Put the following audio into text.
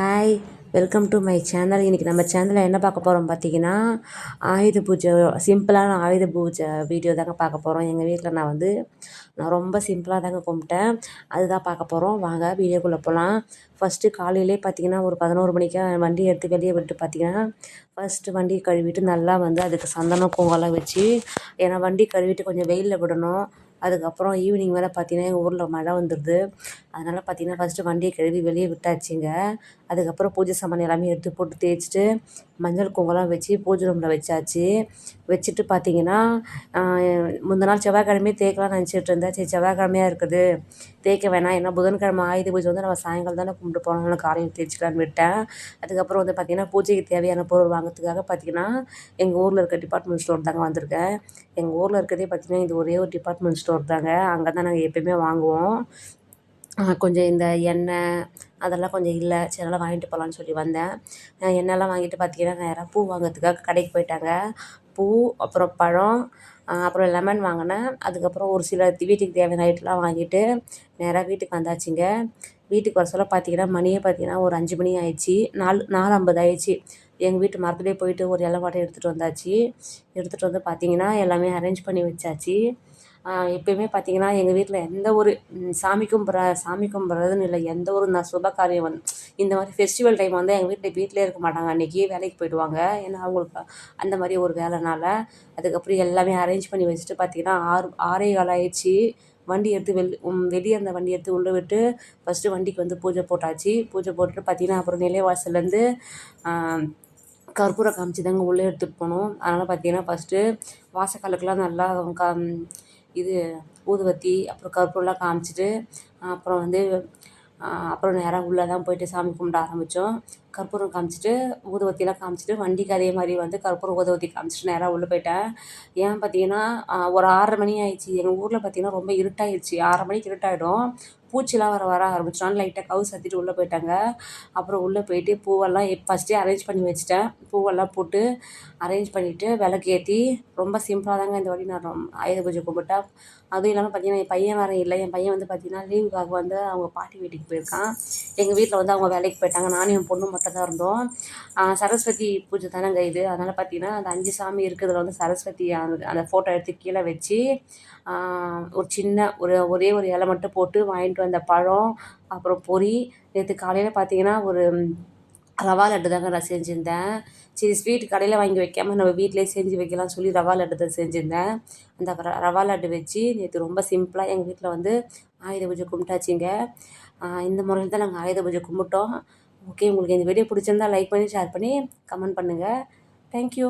Hi welcome to my channel இன்றைக்கி நம்ம சேனலில் என்ன பார்க்க போகிறோம் பார்த்தீங்கன்னா ஆயுத பூஜை சிம்பிளான ஆயுத பூஜை வீடியோ தாங்க பார்க்க போகிறோம் எங்கள் வீட்டில் நான் வந்து நான் ரொம்ப சிம்பிளாக தாங்க கும்பிட்டேன். அதுதான் பார்க்க போகிறோம் வாங்க வீடியோக்குள்ளே போகலாம் ஃபஸ்ட்டு காலையிலே பார்த்தீங்கன்னா ஒரு பதினோரு மணிக்கு வண்டி எடுத்து வெளியே விட்டு பார்த்தீங்கன்னா ஃபஸ்ட்டு வண்டி கழுவிட்டு நல்லா வந்து அதுக்கு சந்தனம் குங்குமம்லாம் வச்சு ஏன்னா வண்டி கழுவிட்டு கொஞ்சம் வெயிலில் விடணும். அதுக்கப்புறம் ஈவினிங் வேறு பார்த்தீங்கன்னா எங்கள் ஊரில் மழை வந்துடுது அதனால் பார்த்தீங்கன்னா ஃபஸ்ட்டு வண்டியை கழுவி வெளியே விட்டாச்சுங்க. அதுக்கப்புறம் பூஜை சாமான் எல்லாமே எடுத்து போட்டு தேய்ச்சிட்டு மஞ்சள் குங்குமம்லாம் வச்சு பூஜை ரூமில் வச்சாச்சு. வச்சுட்டு பார்த்தீங்கன்னா முந்தின நாள் செவ்வாய்க்கிழமையே தேய்க்கலாம்னு நினச்சிட்டு இருந்தேன். சரி செவ்வாய்க்கிழமையாக இருக்குது. தேய்க்க வேணாம். ஏன்னா புதன்கிழமை ஆயுத பூஜை வந்து நம்ம சாயங்காலம் தானே கும்பிட்டு போனோம்னு காலையில் தேய்ச்சிக்கலான்னு விட்டேன். அதுக்கப்புறம் வந்து பார்த்திங்கன்னா பூஜைக்கு தேவையான பொருள் வாங்கிறதுக்காக பார்த்திங்கன்னா எங்கள் ஊரில் இருக்க டிபார்ட்மெண்ட் ஸ்டோர் தாங்க வந்திருக்கேன். எங்கள் ஊரில் இருக்கிறதே பார்த்திங்கன்னா இது ஒரே ஒரு டிபார்ட்மெண்ட் ஸ்டோர் தாங்க. அங்கே தான் நாங்கள் எப்போயுமே வாங்குவோம். கொஞ்சம் இந்த எண்ணெய் அதெல்லாம் கொஞ்சம் இல்லை. சரி அதெல்லாம் வாங்கிட்டு போகலான்னு சொல்லி வந்தேன். எண்ணெய்லாம் வாங்கிட்டு பார்த்தீங்கன்னா நேராக பூ வாங்கிறதுக்காக கடைக்கு போயிட்டாங்க. பூ அப்புறம் பழம் அப்புறம் லெமன் வாங்கினேன். அதுக்கப்புறம் ஒரு சில வீட்டுக்கு தேவையான ஐட்டம்லாம் வாங்கிட்டு நேராக வீட்டுக்கு வந்தாச்சுங்க. வீட்டுக்கு வர சொல்ல பார்த்தீங்கன்னா மணியே பார்த்தீங்கன்னா ஒரு அஞ்சு மணி ஆயிடுச்சு. நாலு நாலு ஐம்பது ஆயிடுச்சு. எங்கள் வீட்டு மரத்துலேயே போயிட்டு ஒரு இலை வாட்டை எடுத்துகிட்டு வந்தாச்சு. எடுத்துகிட்டு வந்து பார்த்தீங்கன்னா எல்லாமே அரேஞ்ச் பண்ணி வச்சாச்சு. எப்பயுமே பார்த்திங்கன்னா எங்கள் வீட்டில் எந்த ஒரு சாமி கும்பிட்ற சாமி கும்பிட்றதுன்னு இல்லை எந்த ஒரு நான் சுப காரியம் வந்து இந்த மாதிரி ஃபெஸ்டிவல் டைம் வந்து எங்கள் வீட்டில் வீட்டிலே இருக்க மாட்டாங்க. அன்றைக்கி வேலைக்கு போயிடுவாங்க. ஏன்னா அவங்களுக்கு அந்த மாதிரி ஒரு வேலைனால அதுக்கப்புறம் எல்லாமே அரேஞ்ச் பண்ணி வச்சுட்டு பார்த்திங்கன்னா ஆறு ஆறே கால் ஆயிடுச்சு. வண்டி எடுத்து வெள் வெளியே அந்த வண்டி எடுத்து உள்ளே விட்டு ஃபஸ்ட்டு வண்டிக்கு வந்து பூஜை போட்டாச்சு. பூஜை போட்டுட்டு பார்த்திங்கன்னா அப்புறம் நிலைவாசல்லேருந்து கற்பூரம் காமிச்சு தாங்க உள்ளே எடுத்துகிட்டு போனோம். அதனால் பார்த்திங்கன்னா ஃபஸ்ட்டு வாசக்காலுக்கெல்லாம் நல்லா க இது ஊதுவத்தி அப்புறம் கற்பூரம்லாம் காமிச்சிட்டு அப்புறம் வந்து அப்புறம் நேராக உள்ளே தான் போயிட்டு சாமி கும்பிட ஆரம்பித்தோம் கற்பூரம் காமிச்சிட்டு ஊதுவத்திலாம் காமிச்சிட்டு வண்டிக்கு அதே மாதிரி வந்து கற்பூரம் ஊதுபத்தி காமிச்சிட்டு நேராக உள்ளே போயிட்டேன். ஏன் பார்த்தீங்கன்னா ஒரு ஆறரை மணி ஆயிடுச்சு. எங்கள் ஊரில் பார்த்தீங்கன்னா ரொம்ப இருட்டாயிடுச்சு ஆறரை மணிக்கு இருட்டாயிடும். பூச்சிலாம் வர வர ஆரம்பிச்சிடும். லைட்டாக கவு சத்திட்டு உள்ளே போயிட்டாங்க. அப்புறம் உள்ளே போயிட்டு பூவெல்லாம் ஃபஸ்ட்டே அரேஞ்ச் பண்ணி வச்சுட்டேன். பூவெல்லாம் போட்டு அரேஞ்ச் பண்ணிவிட்டு விளக்கு ஏற்றி ரொம்ப சிம்பிளாக தாங்க இந்த வாட்டி நான் ஆயுத பூஜை கும்பிட்டேன் அதுவும் இல்லாமல் பார்த்தீங்கன்னா என் பையன் வேறு இல்லை. என் பையன் வந்து பார்த்தீங்கன்னா லீவுக்காக வந்து அவங்க பாட்டி வீட்டுக்கு போயிருக்கான். எங்கள் வீட்டில் வந்து அவங்க வேலைக்கு போயிட்டாங்க. நானும் என் பொண்ணு மட்டும் தான் இருந்தோம். சரஸ்வதி பூஜை தானேங்க இது. அதனால் பார்த்தீங்கன்னா அந்த அஞ்சு சாமி இருக்கிறதுல வந்து சரஸ்வதி அந்த அந்த ஃபோட்டோ எடுத்து கீழே வச்சு ஒரு சின்ன ஒரு ஒரே ஒரு இலை மட்டும் போட்டு வாங்கிட்டு வாங்கிட்டு வந்த பழம் அப்புறம் பொரி. நேற்று காலையில் பார்த்தீங்கன்னா ஒரு ரவா லட்டு தாங்க நான் செஞ்சுருந்தேன். சரி ஸ்வீட் கடையில் வாங்கி வைக்காமல் நம்ம வீட்டிலே செஞ்சு வைக்கலாம்னு சொல்லி ரவா லட்டு தான் செஞ்சுருந்தேன். அந்த ரவா லட்டு வச்சு நேற்று ரொம்ப சிம்பிளாக எங்கள் வீட்டில் வந்து ஆயுத பூஜை கும்பிட்டாச்சிங்க. இந்த முறையில் தான் நாங்கள் ஆயுத பூஜை கும்பிட்டோம். ஓகே உங்களுக்கு இந்த வீடியோ பிடிச்சிருந்தா லைக் பண்ணி ஷேர் பண்ணி கமெண்ட் பண்ணுங்கள் தேங்க்யூ